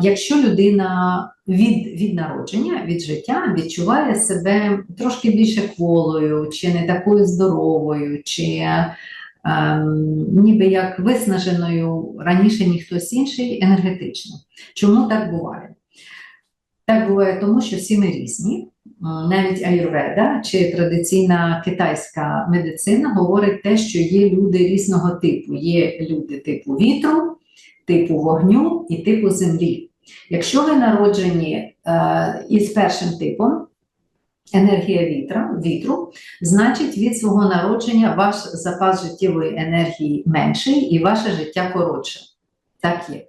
Якщо людина від, від народження, від життя відчуває себе трошки більше кволою, чи не такою здоровою, чи ем, ніби як виснаженою раніше ні хтось інший енергетично. Чому так буває? Так буває тому, що всі ми різні. Навіть аюрведа чи традиційна китайська медицина говорить те, що є люди різного типу. Є люди типу вітру, типу вогню і типу землі. Якщо ви народжені е, із першим типом, енергія вітра, вітру, значить від свого народження ваш запас життєвої енергії менший і ваше життя коротше. Так є.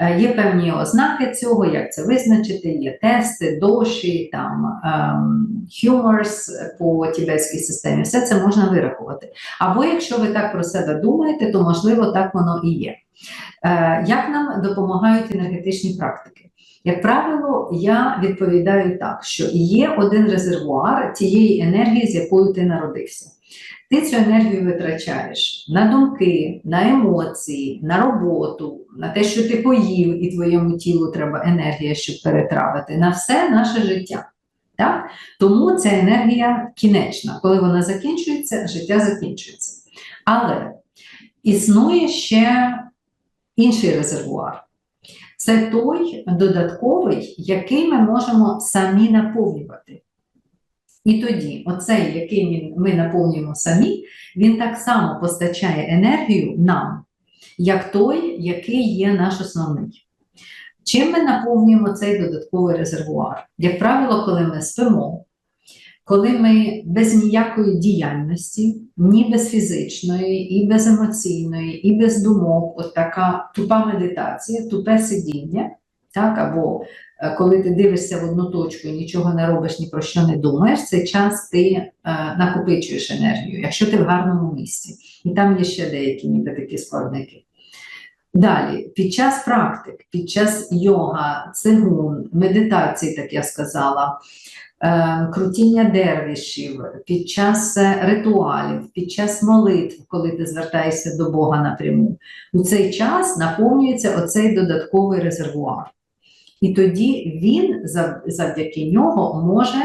Е, Є певні ознаки цього, як це визначити, є тести, доші, там ем, humors по тібетській системі, все це можна вирахувати. Або якщо ви так про себе думаєте, то можливо так воно і є. Е, Як нам допомагають енергетичні практики? Як правило, я відповідаю так, що є один резервуар тієї енергії, з якою ти народився. Ти цю енергію витрачаєш на думки, на емоції, на роботу, на те, що ти поїв, і твоєму тілу треба енергія, щоб перетравити, на все наше життя. Так? Тому ця енергія кінечна. Коли вона закінчується, життя закінчується. Але існує ще інший резервуар. Це той додатковий, який ми можемо самі наповнювати. І тоді, оцей, який ми- наповнюємо самі, він так само постачає енергію нам, як той, який є наш основний. Чим ми наповнюємо цей додатковий резервуар? Як правило, коли ми спимо, коли ми без ніякої діяльності, ні без фізичної, і без емоційної, і без думок, от така тупа медитація, тупе сидіння, так, або е, коли ти дивишся в одну точку і нічого не робиш, ні про що не думаєш, цей час ти е, накопичуєш енергію, якщо ти в гарному місці. І там є ще деякі ніби такі складники. Далі, під час практик, під час йога, цигун, медитації, так я сказала, крутіння дервішів, під час е, ритуалів, під час молитв, коли ти звертаєшся до Бога напряму, у цей час наповнюється оцей додатковий резервуар. І тоді він завдяки нього може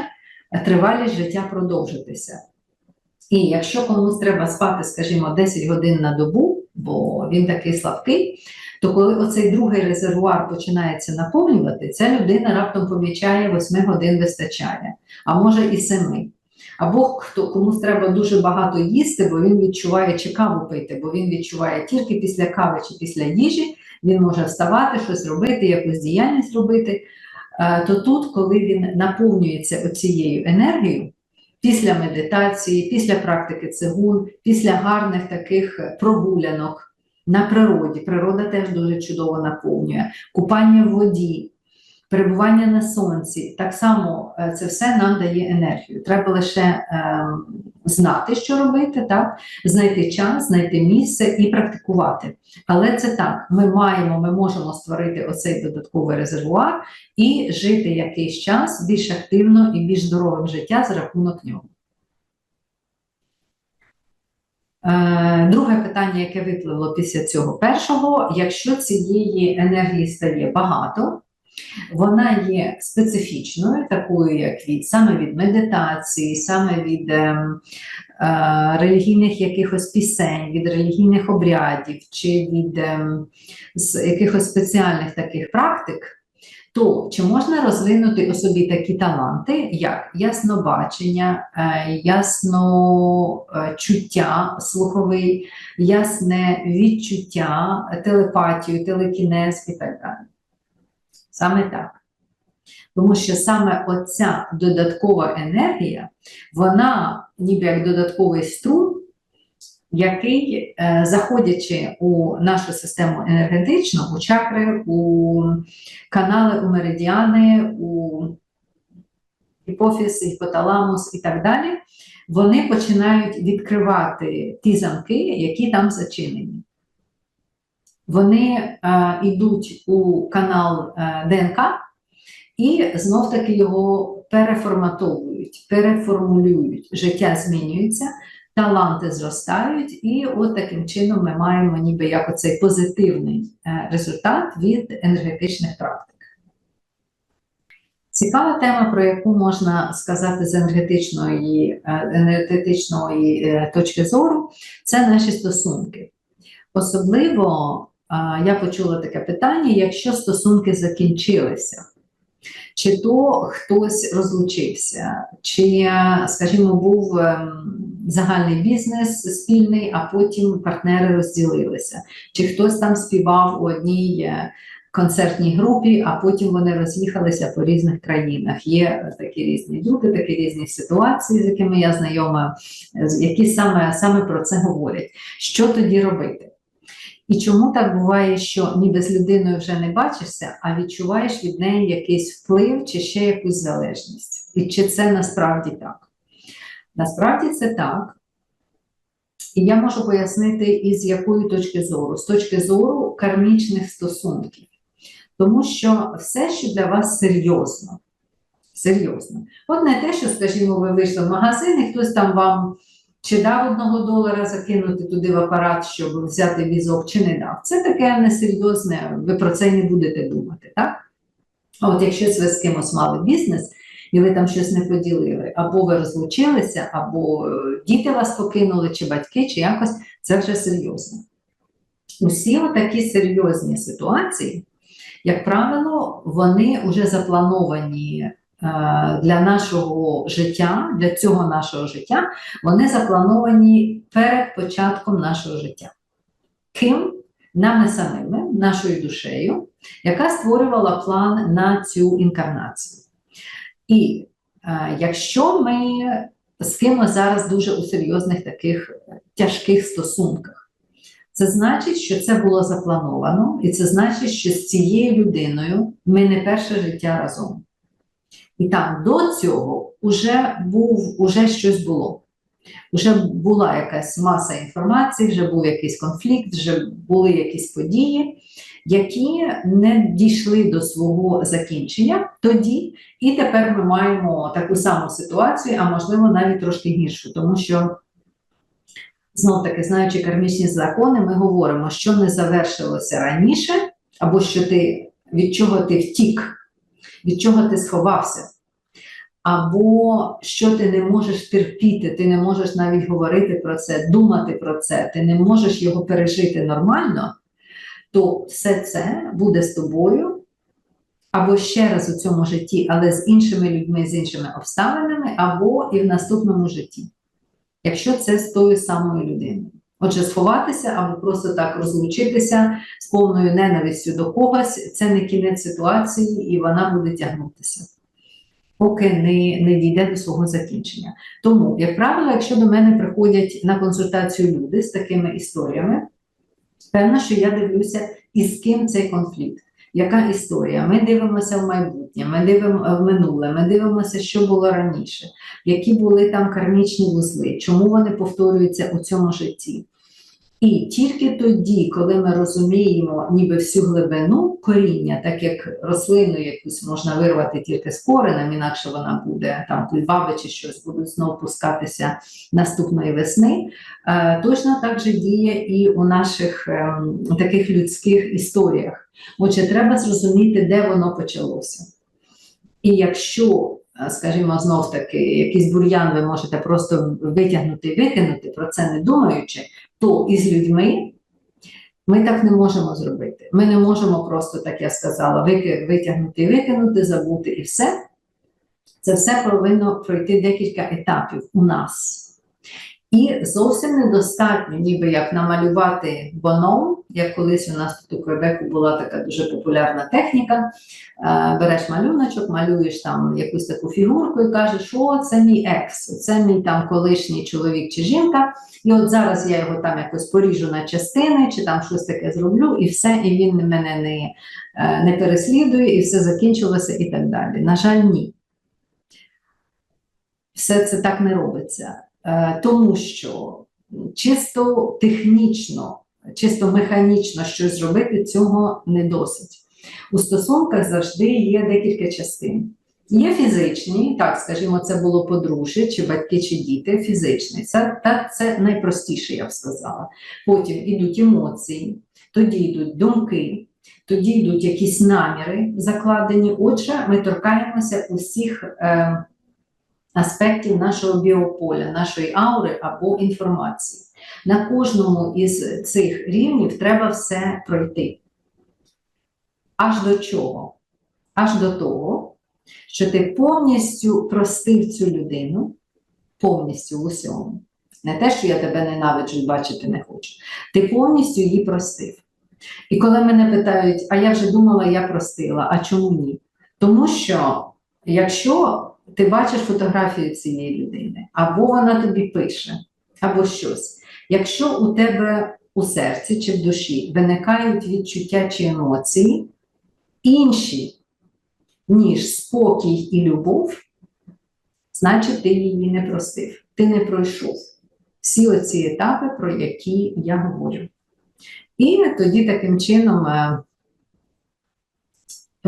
тривалість життя продовжитися. І якщо комусь треба спати, скажімо, 10 годин на добу, бо він такий слабкий, то коли оцей другий резервуар починається наповнювати, ця людина раптом помічає 8 годин вистачає, а може і 7. Або хто комусь треба дуже багато їсти, бо він відчуває чи каву пити, бо він відчуває тільки після кави чи після їжі, він може вставати, щось робити, якусь діяльність робити. Е, То тут, коли він наповнюється оцією енергією, після медитації, після практики цигун, після гарних таких прогулянок на природі, природа теж дуже чудово наповнює, купання в воді, перебування на сонці, так само е, це все нам дає енергію. Треба лише е, знати, що робити, так? знайти час, знайти місце і практикувати. Але це так, ми маємо, ми можемо створити оцей додатковий резервуар і жити якийсь час більш активно і більш здоровим життя за рахунок нього. Е, Друге питання, яке випливло після цього першого, якщо цієї енергії стає багато, вона є специфічною, такою, як від саме від медитації, саме від ем, е, релігійних якихось пісень, від релігійних обрядів чи від з якихось спеціальних таких практик, то чи можна розвинути у собі такі таланти, як яснобачення, е, ясночуття слуховий, ясне відчуття, телепатію, телекінез і так далі? Саме так. Тому що саме оця додаткова енергія, вона ніби як додатковий струм, який, е, заходячи у нашу систему енергетичну, у чакри, у канали, у меридіани, у гіпофіз, гіпоталамус і так далі, вони починають відкривати ті замки, які там зачинені. Вони е, йдуть у канал е, ДНК і знов-таки його переформатовують, переформулюють. Життя змінюється, таланти зростають, і от таким чином ми маємо ніби як оцей позитивний е, результат від енергетичних практик. Цікава тема, про яку можна сказати з енергетичної, е, енергетичної е, точки зору, це наші стосунки. Особливо я почула таке питання: якщо стосунки закінчилися, чи то хтось розлучився, чи, скажімо, був ем, загальний бізнес спільний, а потім партнери розділилися, чи хтось там співав у одній е, концертній групі, а потім вони роз'їхалися по різних країнах. Є такі різні люди, такі різні ситуації, з якими я знайома, які саме, саме про це говорять. Що тоді робити? І чому так буває, що ніби з людиною вже не бачишся, а відчуваєш від неї якийсь вплив чи ще якусь залежність? І чи це насправді так? Насправді це так. І я можу пояснити, із якої точки зору? З точки зору кармічних стосунків. Тому що все, що для вас серйозно, серйозно. От не те, що, скажімо, ви вийшли в магазин, і хтось там вам чи дав одного долара закинути туди в апарат, щоб взяти візок, чи не дав. Це таке несерйозне, ви про це не будете думати, так? А от якщо ви з кимось мали бізнес, і ви там щось не поділили, або ви розлучилися, або е, діти вас покинули, чи батьки, чи якось, це вже серйозно. Усі такі серйозні ситуації, як правило, вони вже заплановані е, для нашого життя, для цього нашого життя, вони заплановані перед початком нашого життя. Ким? Нами самими, нашою душею, яка створювала план на цю інкарнацію. І е, якщо ми з кимось зараз дуже у серйозних таких е, тяжких стосунках, це значить, що це було заплановано, і це значить, що з цією людиною ми не перше життя разом. І там до цього вже був, уже щось було. Вже була якась маса інформації, вже був якийсь конфлікт, вже були якісь події, які не дійшли до свого закінчення тоді, і тепер ми маємо таку саму ситуацію, а можливо навіть трошки гіршу, тому що знов таки, знаючи кармічні закони, ми говоримо, що не завершилося раніше, або що ти від чого ти втік, від чого ти сховався. Або що ти не можеш терпіти, ти не можеш навіть говорити про це, думати про це, ти не можеш його пережити нормально, то все це буде з тобою або ще раз у цьому житті, але з іншими людьми, з іншими обставинами, або і в наступному житті, якщо це з тою самою людиною. Отже, сховатися або просто так розлучитися з повною ненавистю до когось, це не кінець ситуації, і вона буде тягнутися поки не, не дійде до свого закінчення. Тому, як правило, якщо до мене приходять на консультацію люди з такими історіями, певно, що я дивлюся, із ким цей конфлікт, яка історія. Ми дивимося в майбутнє, ми дивимося в минуле, ми дивимося, що було раніше, які були там кармічні вузли, чому вони повторюються у цьому житті. І тільки тоді, коли ми розуміємо ніби всю глибину коріння, так як рослину якусь можна вирвати тільки з коренем, інакше вона буде там кульбаби чи щось будуть знов пускатися наступної весни. Е, точно так же діє і у наших е, таких людських історіях. Отже, треба зрозуміти, де воно почалося. І якщо скажімо, знов таки, якийсь бур'ян ви можете просто витягнути викинути, про це не думаючи, то із людьми ми так не можемо зробити. Ми не можемо просто, так я сказала, витягнути викинути, забути і все. Це все повинно пройти декілька етапів у нас. І зовсім недостатньо, ніби як намалювати боном, як колись у нас тут у Квебеку була така дуже популярна техніка. Е, береш малюночок, малюєш там якусь таку фігурку і кажеш, о, це мій екс, це мій там колишній чоловік чи жінка. І от зараз я його там якось поріжу на частини, чи там щось таке зроблю, і все, і він мене не, е, не переслідує, і все закінчилося, і так далі. На жаль, ні. Все це так не робиться. Е, тому що чисто технічно, чисто механічно щось зробити цього не досить. У стосунках завжди є декілька частин. Є фізичні, так, скажімо, це було подружжя, чи батьки, чи діти, фізичний. Це, та, це найпростіше, я б сказала. Потім йдуть емоції, тоді йдуть думки, тоді йдуть якісь наміри закладені. Отже, ми торкаємося усіх е, аспектів нашого біополя, нашої аури або інформації. На кожному із цих рівнів треба все пройти. Аж до чого? Аж до того, що ти повністю простив цю людину, повністю в усьому. Не те, що я тебе ненавиджу і бачити не хочу. Ти повністю її простив. І коли мене питають, а я вже думала, я простила, а чому ні? Тому що якщо ти бачиш фотографію цієї людини, або вона тобі пише, або щось, якщо у тебе у серці чи в душі виникають відчуття чи емоції, інші, ніж спокій і любов, значить ти її не простив, ти не пройшов всі оці етапи, про які я говорю. І тоді таким чином е,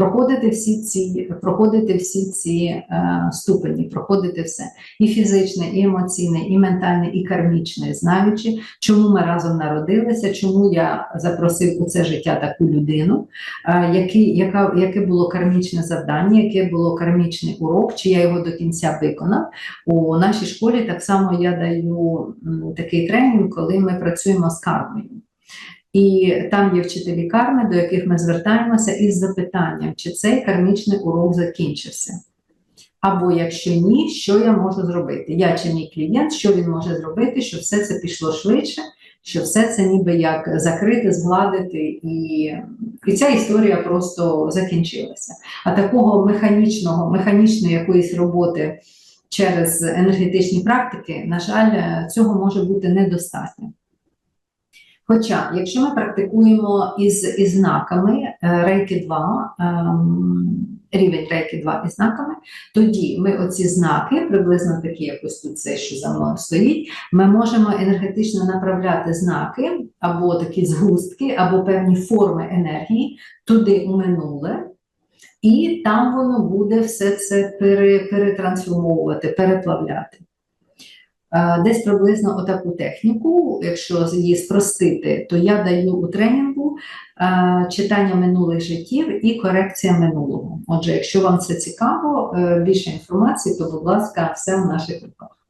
проходити всі ці, проходити всі ці е, ступені, проходити все і фізичне, і емоційне, і ментальне, і кармічне, знаючи, чому ми разом народилися, чому я запросив у це життя таку людину, е, який, яка, яке було кармічне завдання, яке було кармічний урок, чи я його до кінця виконав. У нашій школі так само я даю такий тренінг, коли ми працюємо з кармою. І там є вчителі карми, до яких ми звертаємося із запитанням, чи цей кармічний урок закінчився. Або якщо ні, що я можу зробити? Я чи мій клієнт, що він може зробити, щоб все це пішло швидше, щоб все це ніби як закрити, згладити, і, і ця історія просто закінчилася. А такого механічного, механічної якоїсь роботи через енергетичні практики, на жаль, цього може бути недостатньо. Хоча, якщо ми практикуємо із, із знаками е, рейки 2, ем, рівень рейки 2 із знаками, тоді ми оці знаки, приблизно такі, як ось тут це, що за мною стоїть, ми можемо енергетично направляти знаки або такі згустки, або певні форми енергії туди у минуле, і там воно буде все це перетрансформовувати, переплавляти. Е, Десь приблизно отаку техніку, якщо її спростити, то я даю у тренінгу е, читання минулих життів і корекція минулого. Отже, якщо вам це цікаво, е, більше інформації, то, будь ласка, все в наших руках.